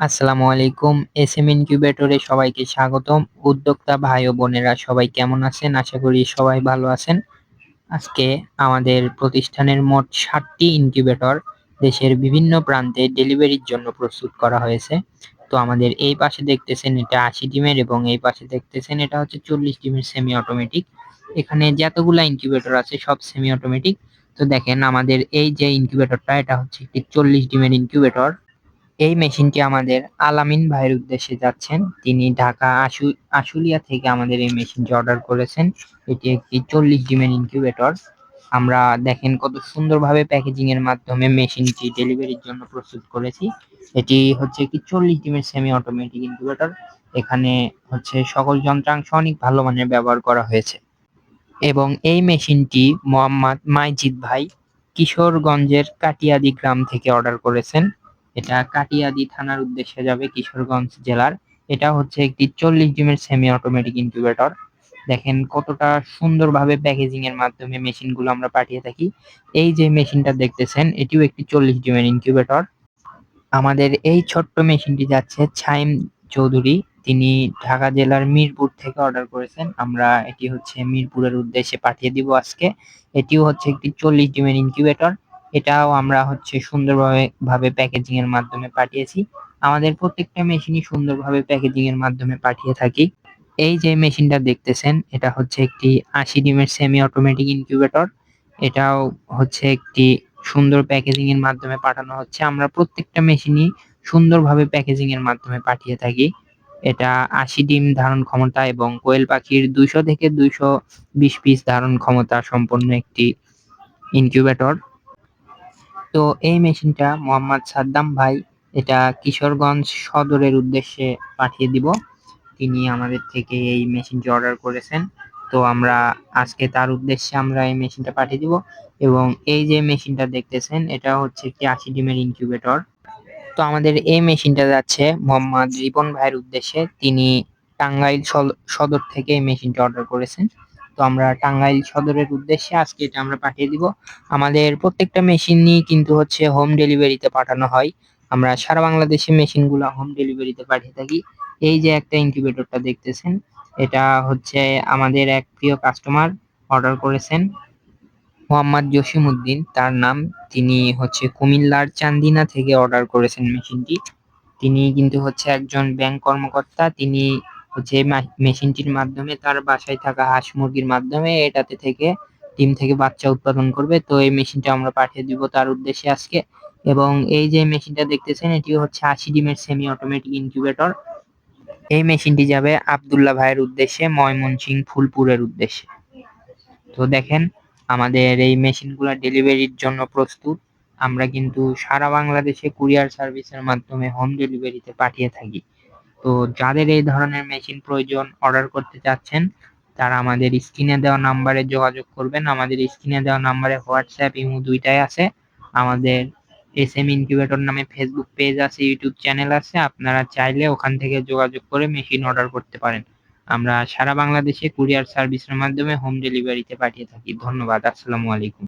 আসসালামু আলাইকুম S M ইনকিউবেটরে সবাইকে স্বাগতম। উদ্যোক্তা ভাই ও বোনেরা সবাই কেমন আছেন? আশা করি সবাই ভালো আছেন। আজকে আমাদের প্রতিষ্ঠানের মোট ষাটটি ইনকিউবেটর দেশের বিভিন্ন প্রান্তে ডেলিভারির জন্য প্রস্তুত করা হয়েছে। তো আমাদের এই পাশে দেখতেছেন এটা আশি ডিমের এবং এই পাশে দেখতেছেন এটা হচ্ছে চল্লিশ ডিমের সেমি অটোমেটিক এখানে যতগুলা ইনকিউবেটর আছে সব সেমি অটোমেটিক তো দেখেন আমাদের এই যে ইনকিউবেটরটা এটা হচ্ছে একটি চল্লিশ ডিমের ইনকিউবেটর এই মেশিনটি আমাদের আলামিন ভাইয়ের উদ্দেশ্যে যাচ্ছেন। তিনি ঢাকা আশু, আশুলিয়া থেকে আমাদের এই মেশিনটি অর্ডার করেছেন। এটি একটি চল্লিশ ডিমের ইনকিউবেটর আমরা দেখেন কত সুন্দরভাবে প্যাকেজিং এর মাধ্যমে মেশিনটি ডেলিভারির জন্য প্রস্তুত করেছি। এটি হচ্ছে একটি চল্লিশ ডিমের সেমি অটোমেটিক ইনকিউবেটর এখানে হচ্ছে সকল যন্ত্রাংশ অনেক ভালো মানের ব্যবহার করা হয়েছে। এবং এই মেশিনটি মোহাম্মদ মাইজিদ ভাই কিশোরগঞ্জের কাটিয়াদি গ্রাম থেকে অর্ডার করেছেন। এটা কাটিয়াদি থানার উদ্দেশ্যে যাবে কিশোরগঞ্জ জেলার। এটা হচ্ছে একটি চল্লিশ ডিমের সেমি অটোমেটিক ইনকিউবেটর দেখেন কতটা সুন্দরভাবে প্যাকেজিং এর মাধ্যমে মেশিনগুলো আমরা পাঠিয়ে থাকি। এই যে মেশিনটা দেখতেছেন, এটিও একটি চল্লিশ ডিমের ইনকিউবেটর আমাদের এই ছোট্ট মেশিনটি যাচ্ছে ছাইম চৌধুরী। তিনি ঢাকা জেলার মিরপুর থেকে অর্ডার করেছেন। আমরা এটি হচ্ছে মিরপুরের উদ্দেশ্যে পাঠিয়ে দিব আজকে। এটিও হচ্ছে একটি চল্লিশ ডিমের ইনকিউবেটর এটাও আমরা হচ্ছে সুন্দরভাবে, ভাবে প্যাকেজিং এর মাধ্যমে পাঠিয়েছি। আমাদের প্রত্যেকটা মেশিনই সুন্দরভাবে প্যাকেজিং এর মাধ্যমে পাঠিয়ে থাকি। এই যে মেশিনটা দেখতেছেন, এটা হচ্ছে একটি আশি ডিমের সেমি অটোমেটিক ইনকিউবেটর এটাও হচ্ছে একটি সুন্দর প্যাকেজিং এর মাধ্যমে পাঠানো হচ্ছে। আমরা প্রত্যেকটা মেশিনই সুন্দরভাবে প্যাকেজিং এর মাধ্যমে পাঠিয়ে থাকি। এটা আশি ডিম ধারণ ক্ষমতা এবং কোয়েল পাখির দুইশো থেকে দুইশো বিশ পিস ধারণ ক্ষমতা সম্পন্ন একটি ইনকিউবেটর তো এই মেশিনটা মোহাম্মদ সাদ্দাম ভাই এটা কিশোরগঞ্জ সদরের উদ্দেশ্যে পাঠিয়ে দিব। তিনি আমাদের থেকে এই মেশিনটি অর্ডার করেছেন। তো আমরা আজকে তার উদ্দেশ্যে আমরা এই মেশিনটা পাঠিয়ে দিব এবং এই যে মেশিনটা দেখতেছেন, এটা হচ্ছে একটি আশি ডিমের ইনকিউবেটর তো আমাদের এই মেশিনটা যাচ্ছে মোহাম্মদ রিপন ভাইয়ের উদ্দেশ্যে। তিনি টাঙ্গাইল সদর থেকে এই মেশিনটা অর্ডার করেছেন। তো আমরা টাঙ্গাইল সদরের উদ্দেশ্যে আজকে এটা আমরা পাঠিয়ে দিব। আমাদের প্রত্যেকটা মেশিনই কিন্তু হচ্ছে হোম ডেলিভারিতে পাঠানো হয়। আমরা সারা বাংলাদেশে মেশিনগুলো হোম ডেলিভারিতে পাঠিয়ে থাকি। এই যে একটা ইনকিউবেটরটা দেখতেছেন, এটা হচ্ছে আমাদের এক প্রিয় কাস্টমার অর্ডার করেছেন। মোহাম্মদ জসিম উদ্দিন তার নাম। তিনি হচ্ছে কুমিল্লার চান্দিনা থেকে অর্ডার করেছেন মেশিনটি তিনি কিন্তু হচ্ছে একজন ব্যাংক কর্মকর্তা। তিনি হচ্ছে মেশিনটির মাধ্যমে তার বাসায় থাকা হাঁস মুরগির মাধ্যমে এটাতে থেকে ডিম থেকে বাচ্চা উৎপাদন করবে। তো এই মেশিনটা আমরা পাঠিয়ে দিব তার উদ্দেশ্যে আজকে। এবং এই যে মেশিনটা দেখতেছেন এটি হচ্ছে আশি ডিমের সেমি অটোমেটিক ইনকিউবেটর এই মেশিনটি যাবে আবদুল্লাহ ভাইয়ের উদ্দেশ্যে, ময়মনসিং ফুলপুরের উদ্দেশ্যে। তো দেখেন, আমাদের এই মেশিনগুলো ডেলিভারির জন্য প্রস্তুত। আমরা কিন্তু সারা বাংলাদেশে কুরিয়ার সার্ভিসের মাধ্যমে হোম ডেলিভারিতে পাঠিয়ে থাকি। তো যাদের এই ধরনের মেশিন প্রয়োজন অর্ডার করতে চাচ্ছেন, তারা আমাদের স্ক্রিনে দেওয়া নাম্বারে যোগাযোগ করবেন। আমাদের স্ক্রিনে দেওয়া নাম্বারে হোয়াটসঅ্যাপ ইমো দুইটাই আছে। আমাদের এস এম ইনকিউবেটর নামে ফেসবুক পেজ আছে ইউটিউব চ্যানেল আছে। আপনারা চাইলে ওখান থেকে যোগাযোগ করে মেশিন অর্ডার করতে পারেন। আমরা সারা বাংলাদেশে কুরিয়ার সার্ভিসের মাধ্যমে হোম ডেলিভারিতে পাঠিয়ে থাকি। ধন্যবাদ। আসসালামু আলাইকুম।